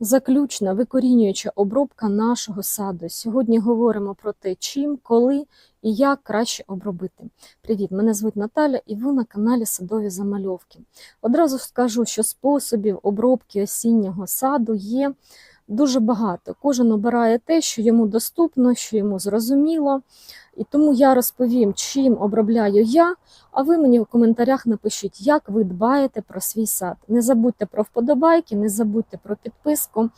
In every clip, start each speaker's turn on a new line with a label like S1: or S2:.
S1: Заключна викорінююча обробка нашого саду. Сьогодні говоримо про те, чим, коли і як краще обробити. Привіт, мене звуть Наталя і ви на каналі Садові Замальовки. Одразу скажу, що способів обробки осіннього саду є дуже багато. Кожен обирає те, що йому доступно, що йому зрозуміло. І тому я розповім, чим обробляю я, а ви мені в коментарях напишіть, як ви дбаєте про свій сад. Не забудьте про вподобайки, не забудьте про підписку.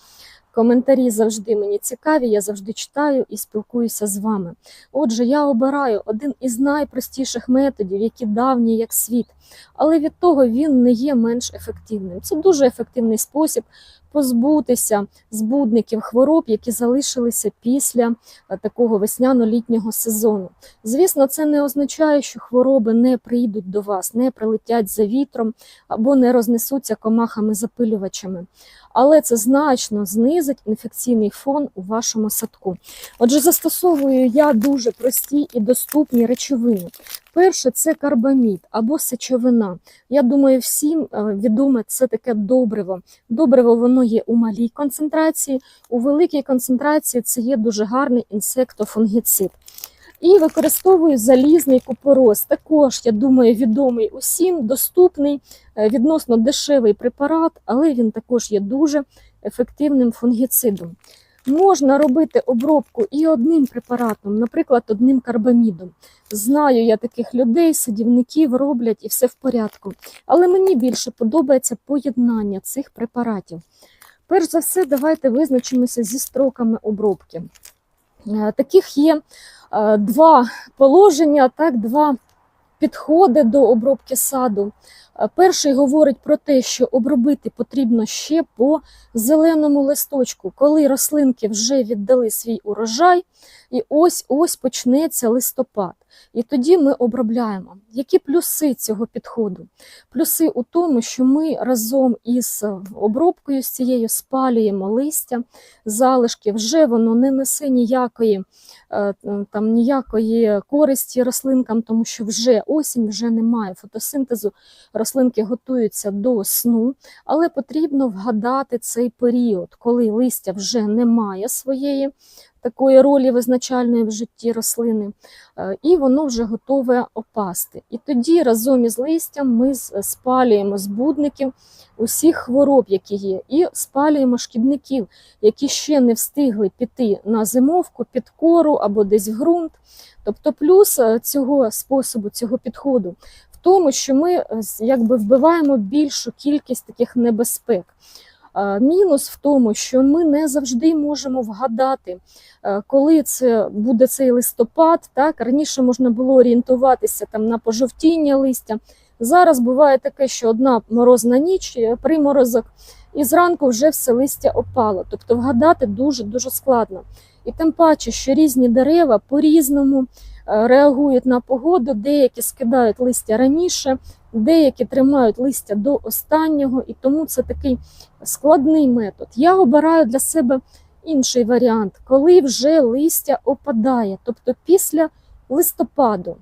S1: Коментарі завжди мені цікаві, я завжди читаю і спілкуюся з вами. Отже, я обираю один із найпростіших методів, які давні як світ, але від того він не є менш ефективним. Це дуже ефективний спосіб позбутися збудників хвороб, які залишилися після е, такого весняно-літнього сезону. Звісно, це не означає, що хвороби не прийдуть до вас, не прилетять за вітром або не рознесуться комахами-запилювачами. Але це значно знизить інфекційний фон у вашому садку. Отже, застосовую я дуже прості і доступні речовини. Перше це карбамід або сечовина. Я думаю, всім е, відоме це таке добриво. Добриво воно є у малій концентрації, у великій концентрації це є дуже гарний інсектофунгіцид. І використовую залізний купорос. Також, я думаю, відомий усім, доступний, е, відносно дешевий препарат, але він також є дуже ефективним фунгіцидом. Можна робити обробку і одним препаратом, наприклад, одним карбамідом. Знаю я таких людей, садівників роблять і все в порядку. Але мені більше подобається поєднання цих препаратів. Перш за все, давайте визначимося зі строками обробки. Е, Таких є е, два положення, так, два підходи до обробки саду. Е, Перший говорить про те, що обробити потрібно ще по зеленому листочку, коли рослинки вже віддали свій урожай, і ось ось почнеться листопад. І тоді ми обробляємо. Які плюси цього підходу? Плюси у тому, що ми разом із обробкою з цією спалюємо листя, залишки, вже воно не несе ніякої, е, там, ніякої користі рослинкам, тому що вже осінь, вже немає фотосинтезу, рослинки готуються до сну, але потрібно вгадати цей період, коли листя вже не має своєї такої ролі визначальної в житті рослини, е, і воно вже готове опасти. І тоді разом із листям ми з- спалюємо збудників усіх хвороб, які є, і спалюємо шкідників, які ще не встигли піти на зимовку, під кору або десь в ґрунт. Тобто, плюс е, цього способу, цього підходу в тому, що ми е, з- якби вбиваємо більшу кількість таких небезпек. Е, Мінус в тому, що ми не завжди можемо вгадати, е, коли це буде цей листопад. Так раніше можна було орієнтуватися там на пожовтіння листя. Зараз буває таке, що одна морозна ніч, е, приморозок, і зранку вже все листя опало. Тобто вгадати дуже дуже складно. І тим паче, що різні дерева по-різному реагують на погоду, деякі скидають листя раніше, деякі тримають листя до останнього, і тому це такий складний метод. Я обираю для себе інший варіант, коли вже листя опадає, тобто після листопаду.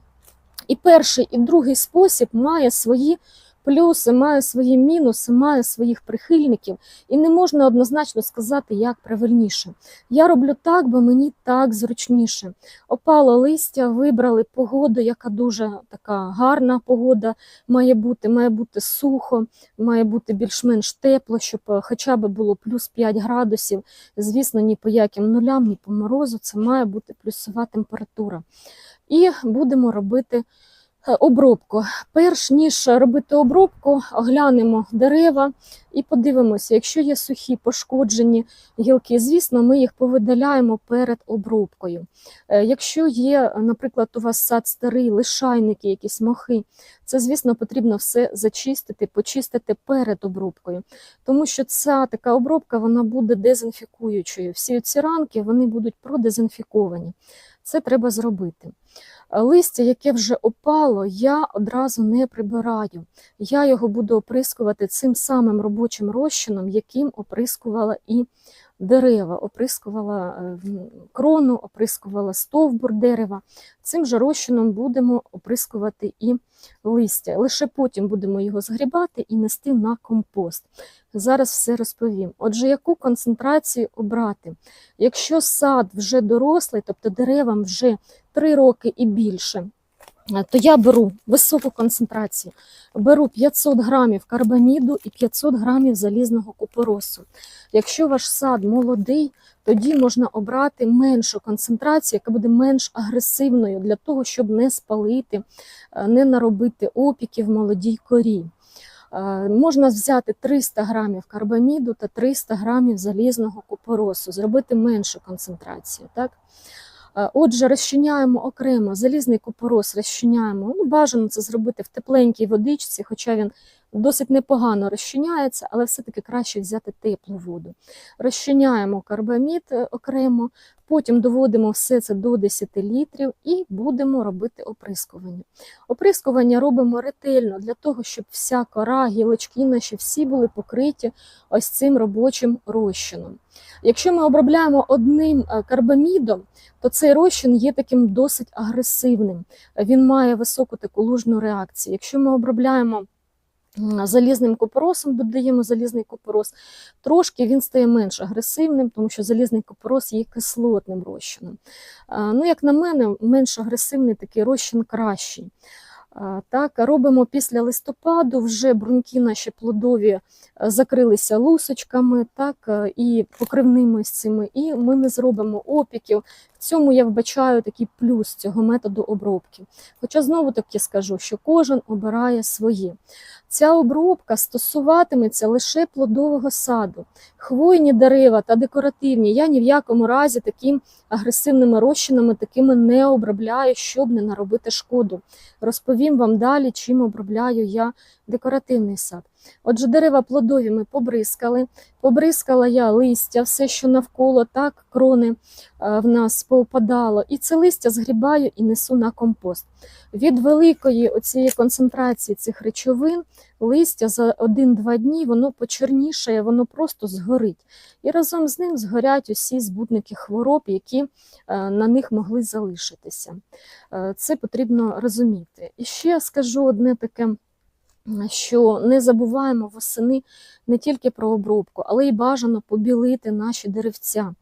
S1: І перший, і другий спосіб має свої плюси, має свої мінуси, має своїх прихильників, і не можна однозначно сказати, як правильніше. Я роблю так, бо мені так зручніше. Опало листя, вибрали погоду, яка дуже така гарна погода має бути, має бути сухо, має бути більш-менш тепло, щоб е, хоча б було плюс 5 градусів. Звісно, ні по яким нулям, ні по морозу, це має бути плюсова температура. І будемо робити обробку. Перш ніж робити обробку, оглянемо дерева і подивимося, якщо є сухі пошкоджені гілки, звісно, ми їх повидаляємо перед обробкою. Е, Якщо є, наприклад, у вас сад старий, лишайники, якісь мохи, це, звісно, потрібно все зачистити, почистити перед обробкою, тому що ця така обробка вона буде дезінфікуючою. Всі ці ранки вони будуть продезінфіковані. Це треба зробити. Листя, яке вже опало, я одразу не прибираю. Я його буду оприскувати цим самим робочим розчином, яким оприскувала і дерева, оприскувала е, крону, оприскувала стовбур дерева. Цим же розчином будемо оприскувати і листя. Лише потім будемо його згрібати і нести на компост. Зараз все розповім. Отже, яку концентрацію обрати? Якщо сад вже дорослий, тобто деревам вже 3 роки і більше, то я беру високу концентрацію. Беру 500 грамів карбаміду і 500 грамів залізного купоросу. Якщо ваш сад молодий, тоді можна обрати меншу концентрацію, яка буде менш агресивною для того, щоб не спалити, е, не наробити опіків молодій корі. Е, Можна взяти 300 грамів карбаміду та 300 грамів залізного купоросу, зробити меншу концентрацію. Так? Е, Отже, розчиняємо окремо залізний купорос, розчиняємо. Ну, бажано це зробити в тепленькій водичці, хоча він досить непогано розчиняється, але все-таки краще взяти теплу воду. Розчиняємо карбамід е, окремо, потім доводимо все це до 10 літрів і будемо робити оприскування. Оприскування робимо ретельно для того, щоб вся кора, гілочки наші всі були покриті ось цим робочим розчином. Якщо ми обробляємо одним е, карбамідом, то цей розчин є таким досить агресивним. Він має високу таку лужну реакцію. Якщо ми обробляємо залізним купоросом, додаємо залізний купорос, трошки він стає менш агресивним, тому що залізний купорос є кислотним розчином. Ну, як на мене, менш агресивний такий розчин кращий. Так, робимо після листопаду, вже бруньки наші плодові е, закрилися лусочками, так, е, і покривними з цими, і ми не зробимо опіків. В цьому я вбачаю такий плюс цього методу обробки. Хоча знову таки скажу, що кожен обирає своє. Ця обробка стосуватиметься лише плодового саду. Хвойні дерева та декоративні я ні в якому разі таким агресивними розчинами такими не обробляю, щоб не наробити шкоду. Розповім вам далі, чим обробляю я декоративний сад. Отже, дерева плодові ми побризкали. Побризкала я листя, все, що навколо, так, крони е, в нас повпадало. І це листя згрібаю і несу на компост. Від великої оцієї концентрації цих речовин листя за 1-2 дні воно почернішає, воно просто згорить. І разом з ним згорять усі збудники хвороб, які е, на них могли залишитися. Е, Це потрібно розуміти. І ще скажу одне таке що не забуваємо восени не тільки про обробку, але й бажано побілити наші деревця.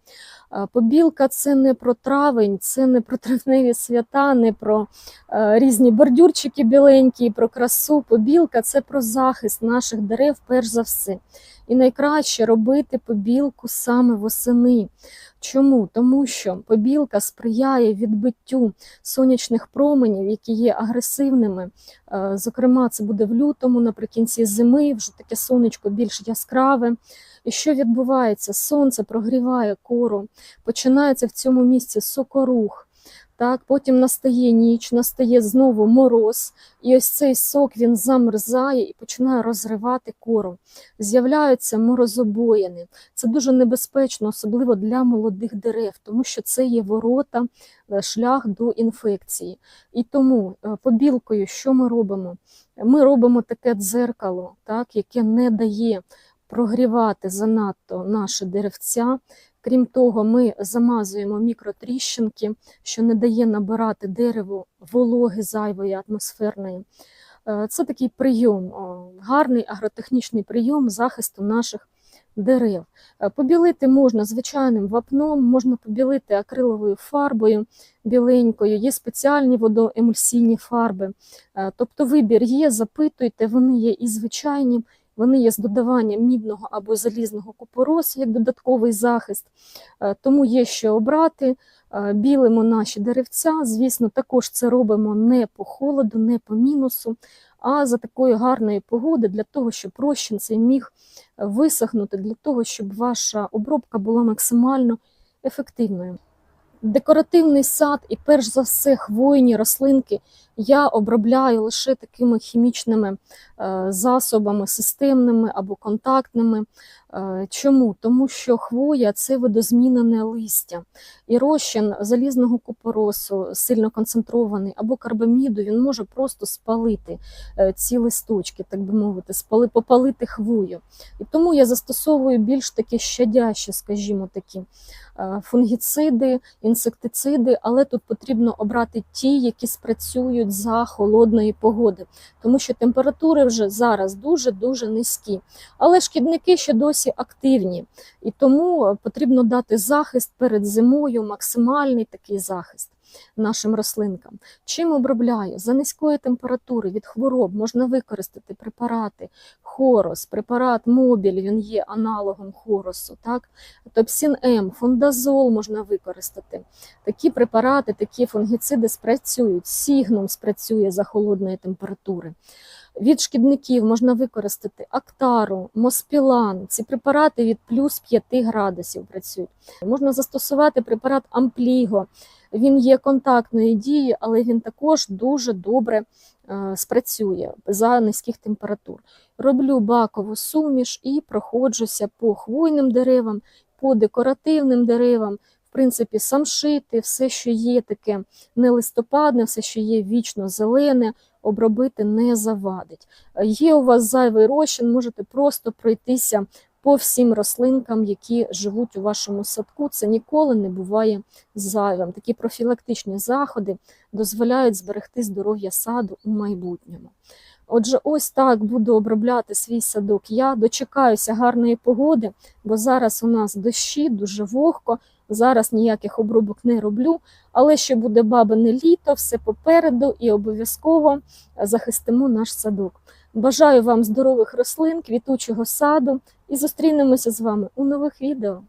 S1: Е, Побілка це не про травень, це не про травневі свята, не про е, різні бордюрчики біленькі, про красу. Побілка це про захист наших дерев, перш за все. І найкраще робити побілку саме восени. Чому? Тому що побілка сприяє відбиттю сонячних променів, які є агресивними. Е, Зокрема, це буде в лютому, наприкінці зими, вже таке сонечко більш яскраве. І що відбувається? Сонце прогріває кору, починається в цьому місці сокорух. Так, потім настає ніч, настає знову мороз, і ось цей сок він замерзає і починає розривати кору. З'являються морозобоїни. Це дуже небезпечно, особливо для молодих дерев, тому що це є ворота, е, шлях до інфекції. І тому е, побілкою, що ми робимо? Ми робимо таке дзеркало, так, яке не дає прогрівати занадто наше деревця. Крім того, ми замазуємо мікротріщинки, що не дає набирати дереву вологи зайвої атмосферної. Е, Це такий прийом, гарний агротехнічний прийом захисту наших дерев. Е, Побілити можна звичайним вапном, можна побілити акриловою фарбою біленькою, є спеціальні водоемульсійні фарби. Е, Тобто вибір є, запитуйте, вони є і звичайні, вони є з додаванням мідного або залізного купоросу як додатковий захист, Е, тому є що обрати. Е, Білимо наші деревця. Звісно, також це робимо не по холоду, не по мінусу, а за такої гарної погоди для того, щоб розчин цей міг висохнути, для того, щоб ваша обробка була максимально ефективною. Декоративний сад і перш за все хвойні рослинки Я обробляю лише такими хімічними е, засобами, системними або контактними. Е, Чому? Тому що хвоя це видозмінене листя. І розчин залізного купоросу, сильно концентрований, або карбаміду, він може просто спалити е, ці листочки, так би мовити, спали, попалити хвою. І тому я застосовую більш такі щадящі, скажімо такі, е, фунгіциди, інсектициди, але тут потрібно обрати ті, які спрацюють за холодної погоди, тому що температури вже зараз дуже-дуже низькі. Але шкідники ще досі активні, і тому е, потрібно дати захист перед зимою, максимальний такий захист нашим рослинкам. Чим обробляю? За низької температури від хвороб можна використати препарати хорос, препарат мобіль, він є аналогом хоросу, так? топсін М, фундазол можна використати. Такі препарати, такі фунгіциди спрацюють. Сігнум спрацює за холодної температури. Від шкідників можна використати актару, моспілан. Ці препарати від плюс 5 градусів працюють. Можна застосувати препарат ампліго. Він є контактної дії, але він також дуже добре е, спрацює за низьких температур. Роблю бакову суміш і проходжуся по хвойним деревам, по декоративним деревам. В принципі, самшити, все, що є таке нелистопадне, все, що є вічно зелене, обробити не завадить. Е, Є у вас зайвий розчин, можете просто пройтися по всім рослинкам, які живуть у вашому садку. Це ніколи не буває зайвим. Такі профілактичні заходи дозволяють зберегти здоров'я саду у майбутньому. Отже, ось так буду обробляти свій садок. Я дочекаюся гарної погоди, бо зараз у нас дощі, дуже вогко. Зараз ніяких обробок не роблю, але ще буде бабине літо, все попереду і обов'язково захистимо наш садок. Бажаю вам здорових рослин, квітучого саду і зустрінемося з вами у нових відео.